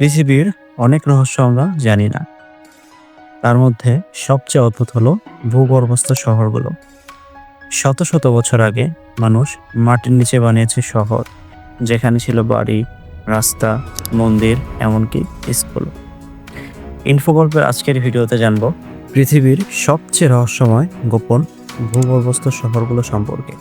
পৃথিবীর অনেক রহস্য আমরা জানি না। তার মধ্যে সবচেয়ে অদ্ভুত হলো ভূগর্ভস্থ শহরগুলো। শত শত বছর আগে মানুষ মাটির নিচে বানিয়েছে শহর, যেখানে ছিল বাড়ি, রাস্তা, মন্দির, এমনকি স্কুল। ইনফোগল্পের আজকের ভিডিওতে জানব পৃথিবীর সবচেয়ে রহস্যময় গোপন ভূগর্ভস্থ শহরগুলো সম্পর্কে।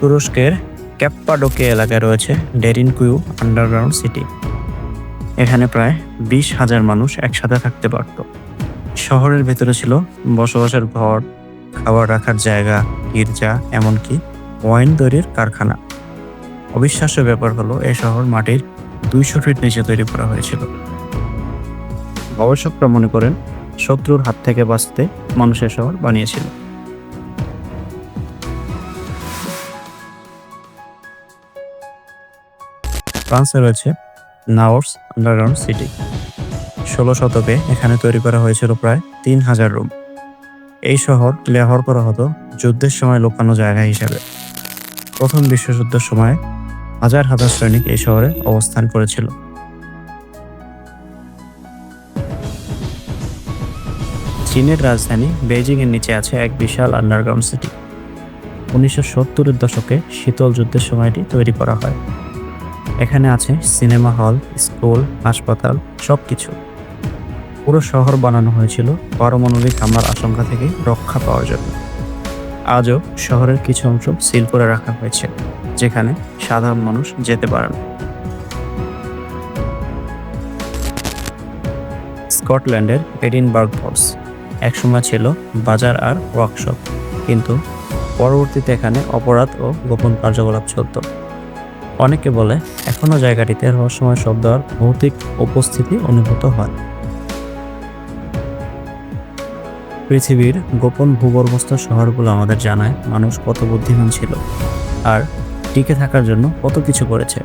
তুরস্কের ক্যাপ্পাডোকে এলাকায় রয়েছে ডেরিন কুইউ আন্ডারগ্রাউন্ড সিটি। এখানে প্রায় বিশ হাজার মানুষ একসাথে থাকতে পারত। শহরের ভেতরে ছিল বসবাসের ঘর, খাবার রাখার জায়গা, গির্জা, এমনকি ওয়াইন তৈরির কারখানা। অবিশ্বাস্য ব্যাপার হলো, এ শহর মাটির দুইশো ফিট নিচে তৈরি করা হয়েছিল। গবেষকরা মনে করেন, শত্রুর হাত থেকে বাঁচতে মানুষের শহর বানিয়েছিল। ফ্রান্সে রয়েছে নাওর্স আন্ডারগ্রাউন্ড সিটি। ষোলো শতকে এখানে তৈরি করা হয়েছিল প্রায় তিন হাজার রুম। এই শহর লেহর করা হতো যুদ্ধের সময় লোকানো জায়গা হিসাবে। প্রথম বিশ্বযুদ্ধের সময় হাজার হাজার সৈনিক এই শহরে অবস্থান করেছিল। চীনের রাজধানী বেজিং এর নিচে আছে এক বিশাল আন্ডারগ্রাউন্ড সিটি। উনিশশো সত্তরের দশকে শীতল যুদ্ধের সময়টি তৈরি করা হয়। এখানে আছে সিনেমা হল, স্কুল, হাসপাতাল সব কিছু পুরো শহর বানানো হয়েছিল পারমাণবিক হামলার আশঙ্কা থেকে রক্ষা পাওয়ার জন্য। আজও শহরের কিছু অংশ সিল করে রাখা হয়েছে, যেখানে সাধারণ মানুষ যেতে পারে না। স্কটল্যান্ডের এডিনবার্গ ফলস একসময় ছিল বাজার আর ওয়ার্কশপ, কিন্তু পরবর্তীতে এখানে অপরাধ ও গোপন কার্যকলাপ চলত। অনেকে বলে এখনও জায়গাটিতে রহস্যময় শব্দ আর ভৌতিক উপস্থিতি অনুভূত হয়। পৃথিবীর গোপন ভূগর্ভস্থ শহরগুলো আমাদের জানায় মানুষ কত বুদ্ধিমান ছিল আর টিকে থাকার জন্য কত কিছু করেছে।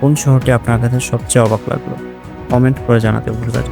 কোন শহরটি আপনার কাছে সবচেয়ে অবাক লাগল? কমেন্ট করে জানাতে ভুলবেন